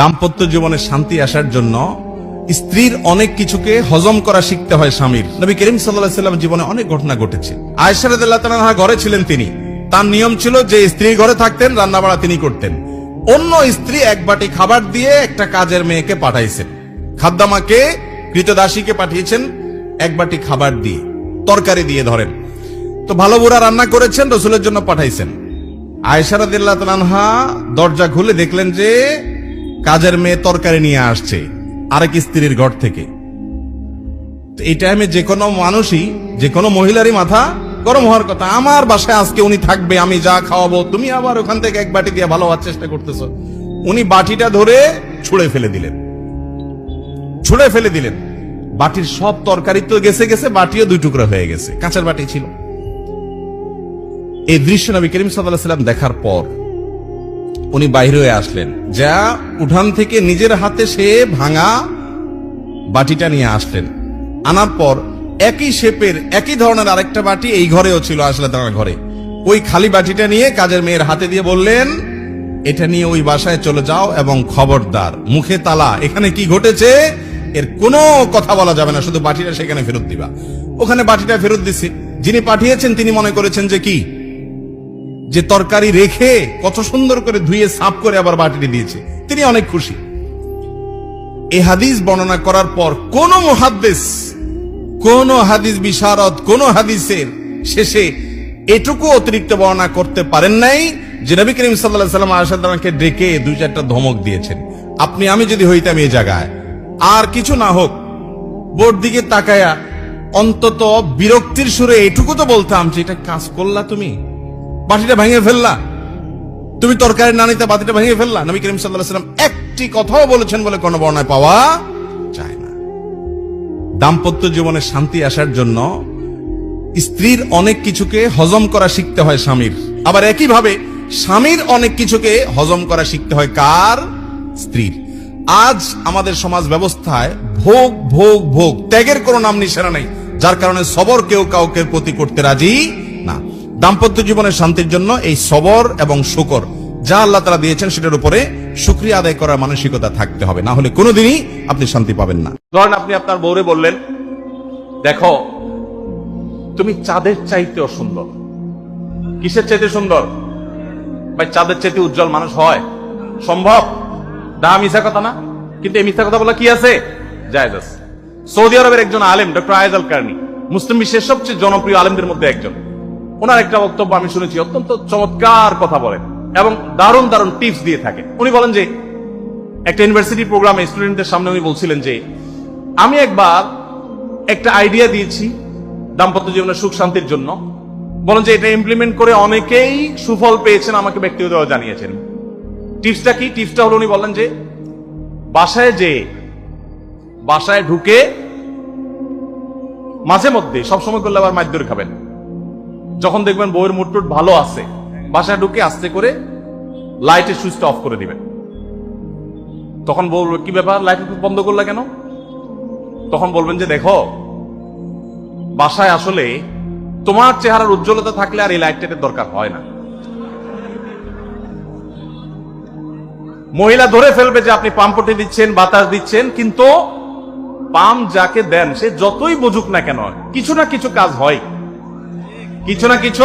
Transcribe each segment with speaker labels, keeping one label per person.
Speaker 1: দাম্পত্য জীবনে শান্তি আসার জন্য স্ত্রীর অনেক কিছুকে হজম করা শিখতে হয় স্বামীর। নবী করিম সাল্লাহ সাল্লাম জীবনে অনেক ঘটনা ঘটেছে। আয়সারদুল্লাহ ঘরে ছিলেন তিনি। তার নিয়ম ছিল যে স্ত্রী ঘরে থাকতেন রান্না বাড়া তিনি করতেন। অন্য স্ত্রী এক বাটি খাবার দিয়ে একটা কাজের মেয়েকে পাঠাইছেন। খাদ্দামাকে, কৃতদাসীকে পাঠিয়েছেন এক বাটি খাবার দিয়ে, তরকারি দিয়ে ধরেন। তো ভালো বুড়া রান্না করেছেন, রসুলের জন্য পাঠাইছেন। আয়সারাদিল্লাহ তালানহা দরজা খুলে দেখলেন যে কাজের মেয়ে তরকারি নিয়ে আসছে, আরেক স্ত্রীর ঘর থেকে। এই টাইমে যে কোনো মানুষই, যে কোনো মহিলারই মাথা গরম হওয়ার কথা। আমার বাসায় আজকে উনি থাকবে, আমি যা খাওয়াবো, তুমি আবার ওখান থেকে এক বাটি দিয়ে ভালো হওয়ার চেষ্টা করতেছো। উনি বাটিটা ধরে ছুঁড়ে ফেলে দিলেন। ছুঁড়ে ফেলে দিলেন। বাটির সব তরকারি তো গেছে গেছে, বাটিও দুই টুকরা হয়ে গেছে। কাঁচের বাটি ছিল। এই দৃশ্য নবী করিম সাল্লাহ সাল্লাম দেখার পর উনি বাইরে হয়ে আসলেন। যা উঠান থেকে নিজের হাতে সে ভাঙা বাটিটা নিয়ে আসলেন। আনার পর একই শেপের, একই ধরনের আরেকটা বাটি এই ঘরেও ছিল আসলে তার ঘরে। ওই খালি বাটিটা নিয়ে কাজের মেয়ের হাতে দিয়ে বললেন, এটা নিয়ে ওই বাসায় চলে যাও এবং খবরদার, মুখে তালা, এখানে কি ঘটেছে? এর কোনো কথা বলা যাবে না, শুধু বাটিটা সেখানে ফেরত দিবা। ওখানে বাটিটা ফেরত দিছে। যিনি পাঠিয়েছেন তিনি মনে করেছেন যে কি? যে তরকারি রেখে কত সুন্দর করে ধুয়ে সাফ করে আবার বাটিতে দিয়েছে, তিনি অনেক খুশি। এই হাদিস বর্ণনা করার পর কোন মুহাদ্দিস, কোন হাদিস বিশারদ, কোন হাদিসের শেষে এটুকু অতিরিক্ত বর্ণনা করতে পারেন নাই যে নবী করিম সাল্লাম আসাদামকে ডেকে দুই চারটা ধমক দিয়েছেন। আপনি, আমি যদি হইতাম এই জায়গায়, আর কিছু না হোক, বোর্ড দিকে তাকায়া অন্তত বিরক্তির সুরে এটুকু তো বলতাম যে এটা কাজ করলা তুমি। বাটিটা ভেঙে ফেললা। তুমি তরকারি না নিতে বাটিটা ভেঙে ফেললা। নবী করিম সাল্লাহ সাল্লাম একটি কথাও বলেছেন বলে কোনো বর্ণায় পাওয়া যায় না। দাম্পত্য জীবনে শান্তি আসার জন্য স্ত্রীর অনেক কিছুকে হজম করা শিখতে হয় স্বামীর। আবার একইভাবে স্বামীর অনেক কিছুকে হজম করা শিখতে হয় কার? স্ত্রীর। আজ আমাদের সমাজ ব্যবস্থায় ভোগ ভোগ ভোগ, ত্যাগের কোনো নাম নিশানা নেই। যার কারণে সবর কেউ কাউকে প্রতি করতে রাজি দাম্পত্য জীবনের শান্তির জন্য এই সবর এবং শুকর যা আল্লাহ তারা দিয়েছেন সেটার উপরে শুক্রিয়া আদায় করার মানসিকতা থাকতে হবে। না হলে কোনোদিনই আপনি শান্তি পাবেন না।
Speaker 2: ধরেন আপনি আপনার বউরে বললেন, দেখো, তুমি চাঁদের চাইতেও সুন্দর। কিসের চাইতে সুন্দর? ভাই, চাঁদের চাইতে উজ্জ্বল মানুষ হয়। সম্ভব? দা মিথ্যা কথা না। কিন্তু এই মিথ্যা কথা বলা কি আছে? জায়েজ আছে। সৌদি আরবের একজন আলেম, ডক্টর আয়েদ আল কার্নি, মুসলিম বিশ্বের সবচেয়ে জনপ্রিয় আলেমদের মধ্যে একজন। ওনার একটা বক্তব্য আমি শুনেছি, অত্যন্ত চমৎকার কথা বলেন এবং দারুণ দারুণ টিপস দিয়ে থাকেন উনি বলেন যে, একটা ইউনিভার্সিটি প্রোগ্রামে স্টুডেন্টদের সামনে উনি বলছিলেন যে, আমি একবার একটা আইডিয়া দিয়েছি দাম্পত্য জীবনের সুখ শান্তির জন্য। বলেন যে, এটা ইমপ্লিমেন্ট করে অনেকেই সুফল পেয়েছেন, আমাকে ব্যক্তিগতভাবে জানিয়েছেন। টিপসটা কি? টিপসটা হলো উনি বললেন যে, বাসায় যে, বাসায় ঢুকে মাঝে মধ্যে সবসময় করলে আবার মাইদুর খাবেন। যখন দেখবেন বউয়ের মুটটুট ভালো আছে, বাসায় ঢুকে আস্তে করে লাইটের সুইচটা অফ করে দিবেন। তখন বলবে, কি ব্যাপার? লাইট বন্ধ করলা কেন? তখন বলবেন যে, দেখো, বাসায় আসলে তোমার চেহারার উজ্জ্বলতা থাকলে আর এই লাইটটার দরকার হয় না। মহিলা ধরে ফেলবে যে আপনি পাম্প পাম্পটি দিচ্ছেন, বাতাস দিচ্ছেন, কিন্তু পাম যাকে দেন, সে যতই বুঝুক না কেন, কিছু না কিছু কাজ হয়। কিছু না কিছু,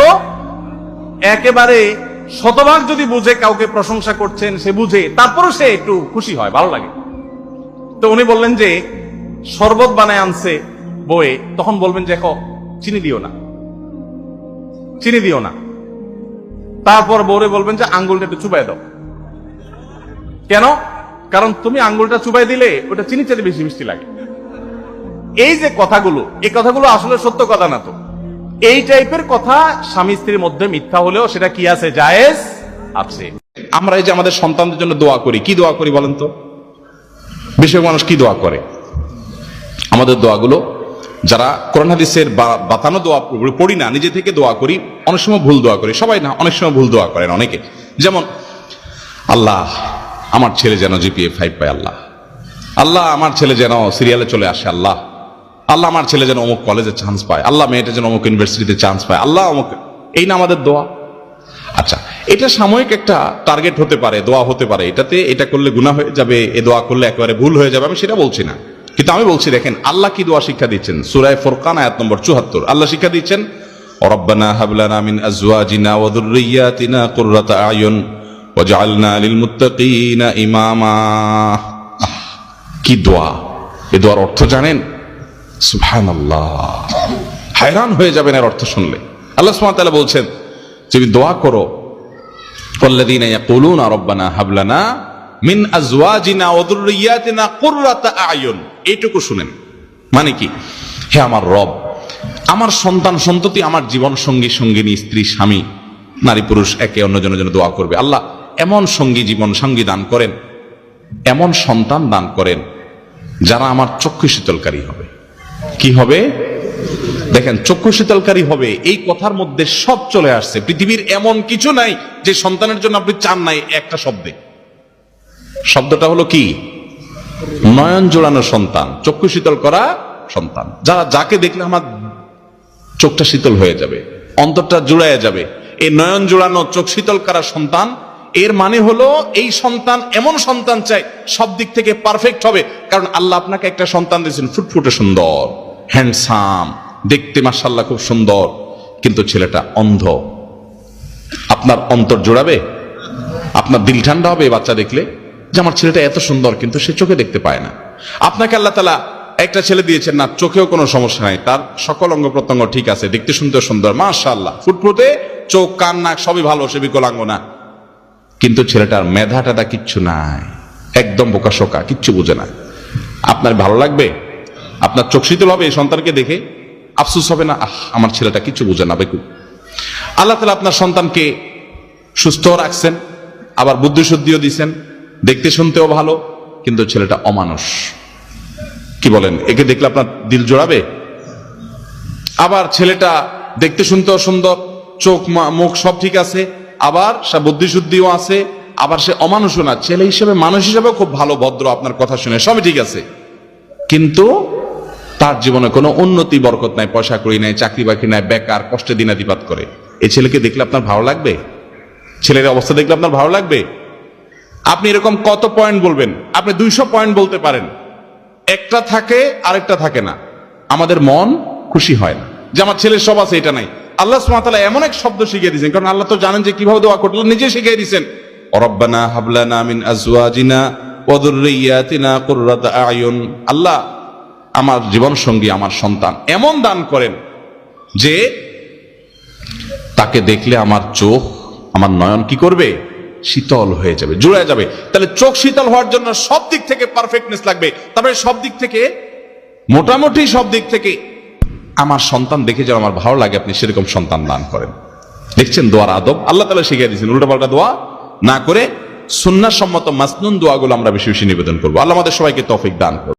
Speaker 2: একেবারে শতভাগ যদি বুঝে কাউকে প্রশংসা করছেন, সে বুঝে, তারপরও সে একটু খুশি হয়, ভালো লাগে। তো উনি বললেন যে, শরবত বানায় আনছে বয়ে তখন বলবেন যে দেখো চিনি দিও না। চিনি দিও না। তারপর বউরে বলবেন যে, আঙ্গুলটা একটু চুবাই দাও। কেন? কারণ তুমি আঙ্গুলটা চুবাই দিলে ওটা চিনি চাইতে বেশি মিষ্টি লাগে। এই যে কথাগুলো, এই কথাগুলো আসলে সত্য কথা না তো। এই টাইপের কথা স্বামী স্ত্রীর মধ্যে মিথ্যা হলেও সেটা কি আছে? জায়েজ আছে।
Speaker 1: আমরা এই যে আমাদের সন্তানদের জন্য দোয়া করি, কি দোয়া করি বলেন তো? বেশিরভাগ মানুষ কি দোয়া করে? আমাদের দোয়াগুলো, যারা কোরআন হাদিসের বাতানো দোয়া পড়ি না, নিজে থেকে দোয়া করি, অনেক সময় ভুল দোয়া করি, সবাই না, অনেক সময় ভুল দোয়া করেন অনেকে। যেমন, আল্লাহ আমার ছেলে যেন জিপিএ ফাইভ পায় আল্লাহ। আল্লাহ আমার ছেলে যেন সিরিয়ালে চলে আসে আল্লাহ। আল্লাহ আমার ছেলে যেন অমুক কলেজে চান্স পায়, আল্লাহ মেয়েটা যেন অমুক ইউনিভার্সিটিতে চান্স পায়, আল্লাহ অমুক, এই না আমাদের দোয়া। আচ্ছা
Speaker 2: এটা সাময়িক একটা টার্গেট হতে পারে, দোয়া হতে পারে, এটাতে এটা করলে গুনাহ হয়ে যাবে, এ দোয়া করলে একেবারে ভুল হয়ে যাবে, আমি সেটা বলছি না। কিন্তু আমি বলছি, দেখেন, আল্লাহ কি দোয়া শিক্ষা দিচ্ছেন? সুরায় ফোরকান, আয়াত নম্বর চুহাত্তর আল্লাহ শিক্ষা দিচ্ছেন, রব্বানা হাবলানা মিন আজওয়াজিনা ওয়া যুররিয়াতিনা কুররাতা আয়ুন ওয়াজআলনা লিল মুত্তাকিনা ইমামা। কি দোয়া? এ দোয়ার অর্থ জানেন? সুহান হায়রান হয়ে যাবেন এর অর্থ শুনলে। আল্লাহ সুহান তালা বলছেন, তুমি দোয়া করো এইটুকু শুনেন। মানে কি? হে আমার রব, আমার সন্তান সন্ততি আমার জীবন সঙ্গী স্ত্রী, স্বামী, নারী, পুরুষ, একে অন্যজনের জন্য দোয়া করবে। আল্লাহ এমন সঙ্গী, জীবন সঙ্গী দান করেন, এমন সন্তান দান করেন, যারা আমার চক্ষু শীতলকারী হবে। কি হবে? দেখেন, চক্ষু শীতলকারী হবে। এই কথার মধ্যে সব চলে আসছে। পৃথিবীর এমন কিছু নাই যে সন্তানের জন্য আপনি চান নাই একটা শব্দে। শব্দটা হলো কি? নয়ন জোড়ানো সন্তান, চক্ষু শীতল করা সন্তান। যারা যাকে দেখলে আমার চোখটা শীতল হয়ে যাবে, অন্তরটা জুড়াইয়া যাবে, এই নয়ন জোড়ানো চোখ শীতল করা সন্তান এর মানে হলো, এই সন্তান এমন সন্তান চাই, সব দিক থেকে পারফেক্ট হবে। কারণ আল্লাহ আপনাকে একটা সন্তান দিয়েছেন, ফুটফুটে সুন্দর হ্যান্ডসাম দেখতে মাসাল্লাহ খুব সুন্দর। কিন্তু ছেলেটা অন্ধ। আপনার অন্তর জোড়াবে? আপনার দিল ঠান্ডা হবে বাচ্চা দেখলে? যে আমার ছেলেটা এত সুন্দর, কিন্তু সে চোখে দেখতে পায় না। আপনাকে আল্লাহ তালা একটা ছেলে দিয়েছেন না, চোখেও কোনো সমস্যা নাই। তার সকল অঙ্গ প্রত্যঙ্গ ঠিক আছে, দেখতে শুনতে সুন্দর, মাশাআল্লাহ। ফুটফুটে চোখ, কান, নাক, সবই ভালো, সে বিকলাঙ্গ না। কিন্তু ছেলেটার মেধা টেধা কিচ্ছু নাই। একদম বোকা শোকা, কিচ্ছু বুঝে না। আপনার ভালো লাগবে? আপনার চোখ শীতল হবে এই সন্তানকে দেখে? আফসোস হবে না? আহ, আমার ছেলেটা কিচ্ছু বুঝে না, বেকু। আল্লাহ তালা আপনার সন্তানকে সুস্থ রাখছেন, আবার বুদ্ধি শুদ্ধিও দিছেন। দেখতে শুনতেও ভালো, কিন্তু ছেলেটা অমানুষ। কি বলেন, একে দেখলে আপনার দিল জোড়াবে? আবার ছেলেটা দেখতে শুনতেও সুন্দর, চোখ মুখ সব ঠিক আছে আবার সে বুদ্ধি শুদ্ধিও আছে, আবার সে অমানুষও না। ছেলে হিসেবে, মানুষ হিসেবে খুব ভালো, ভদ্র, আপনার কথা শুনে। সবই ঠিক আছে। কিন্তু তার জীবনে কোনো উন্নতি, বরকত নাই, পয়সা করি নাই, চাকরি বাকরি নাই, বেকার, কষ্টে দিনাতিপাত করে। এই ছেলেকে দেখলে আপনার ভালো লাগবে? ছেলের অবস্থা দেখলে আপনার ভালো লাগবে? আপনি এরকম কত পয়েন্ট বলবেন? আপনি দুইশো পয়েন্ট বলতে পারেন। একটা থাকে, আরেকটা থাকে না। আমাদের মন খুশি হয় না। যে আমার ছেলের সব আছে, এটা নাই। আল্লাহ সুমাতালা এমন এক শব্দ শিখিয়ে দিয়েছেন, কারণ আল্লাহ তো জানেন যে কীভাবে দোয়া করতে নিজে শিখিয়ে দিয়েছেন। অরব্বানা হাবলানা মিন আজওয়াজিনা ওয়া যুররিয়াতিনা কুররাতা আয়ুন। আল্লাহ আমার জীবন সঙ্গী আমার সন্তান, এমন দান করেন যে তাকে দেখলে আমার চোখ, আমার নয়ন কি করবে? শীতল হয়ে যাবে, জুড়ে যাবে। তাহলে চোখ শীতল হওয়ার জন্য সব দিক থেকে পারফেক্টনেস লাগবে। তারপরে সব দিক থেকে, মোটামুটি সব দিক থেকে আমার সন্তান দেখে যেন আমার ভালো লাগে, আপনি সেরকম সন্তান দান করেন। দেখছেন দোয়ার আদব? আল্লাহ তালা শিখিয়ে দিয়েছেন, উল্টোপাল্টা দোয়া না করে সুন্নাসম্মত মাসনুন দোয়াগুলো আমরা বেশি বেশি নিবেদন করব। আল্লাহ আমাদের সবাইকে তফিক দান করব